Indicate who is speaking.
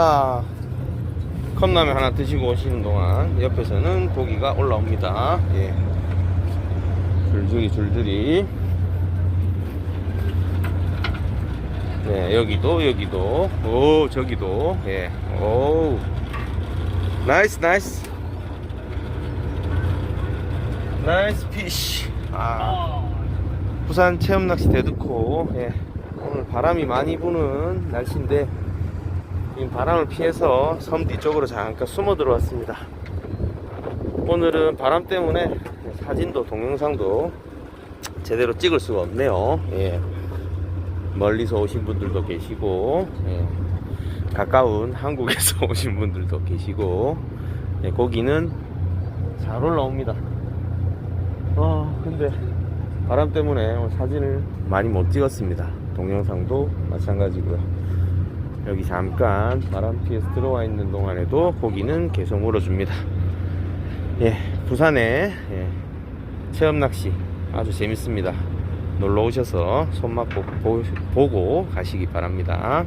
Speaker 1: 자, 컵라면 하나 드시고 오시는 동안 옆에서는 고기가 올라옵니다. 예. 줄줄이 줄줄이. 네, 여기도 여기도 오 저기도 예. 오. 나이스 나이스. 나이스 피쉬. 아. 부산 체험 낚시 대드코 예. 오늘 바람이 많이 부는 날씨인데 바람을 피해서 섬 뒤쪽으로 잠깐 숨어 들어왔습니다. 오늘은 바람 때문에 사진도 동영상도 제대로 찍을 수가 없네요. 예. 멀리서 오신 분들도 계시고 예. 가까운 한국에서 오신 분들도 계시고 예, 고기는 잘 올라옵니다. 아 근데 바람 때문에 사진을 많이 못 찍었습니다. 동영상도 마찬가지고요. 여기 잠깐 바람 피해서 들어와 있는 동안에도 고기는 계속 물어줍니다. 예, 부산에 예, 체험 낚시 아주 재밌습니다. 놀러 오셔서 손맛 보고 가시기 바랍니다.